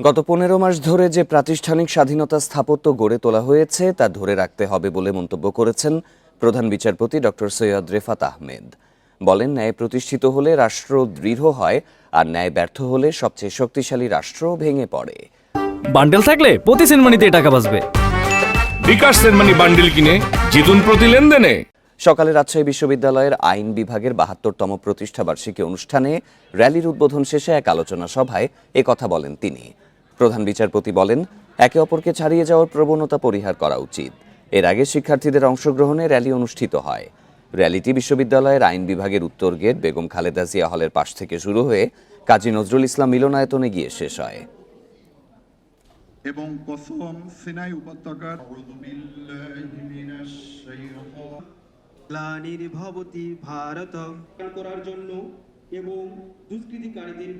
গত পনেরো মাস ধরে যে প্রাতিষ্ঠানিক স্বাধীনতা স্থাপত্য গড়ে তোলা হয়েছে তা ধরে রাখতে হবে বলে মন্তব্য করেছেন প্রধান বিচারপতি ডক্টর সৈয়দ রেফাত আহমেদ। বলেন ন্যায় প্রতিষ্ঠিত হলে রাষ্ট্র দৃঢ় হয় আর ন্যায় ব্যর্থ হলে সবচেয়ে শক্তিশালী রাষ্ট্র ভেঙে পড়ে। বান্ডেল থাকলে প্রতি সিনেমানিতে টাকা বাঁচবে। বিকাশ সেনমানি বান্ডিল কিনে জিতুন প্রতি লেনদেনে। সকালে রাজশাহী বিশ্ববিদ্যালয়ের আইন বিভাগের বাহাত্তরতম প্রতিষ্ঠাবার্ষিকী অনুষ্ঠানে র্যালির উদ্বোধন শেষে এক আলোচনা সভায় কথা বলেন তিনি। প্রধান বিচারপতি বলেন একে অপরকে ছাড়িয়ে যাওয়ার প্রবণতা পরিহার করা উচিত। এর আগে শিক্ষার্থীদের অংশগ্রহণে র্যালি অনুষ্ঠিত হয়। র্যালিটি বিশ্ববিদ্যালয়ের আইন বিভাগের উত্তর গেট বেগম খালেদা জিয়া হলের পাশ থেকে শুরু হয়ে কাজী নজরুল ইসলাম মিলনায়তনে গিয়ে শেষ হয়। এবং কসম সিনাই উপত্যকার গ্লানির্ভবতি ভারত করার জন্য এবং দুষ্কৃতিকারীদের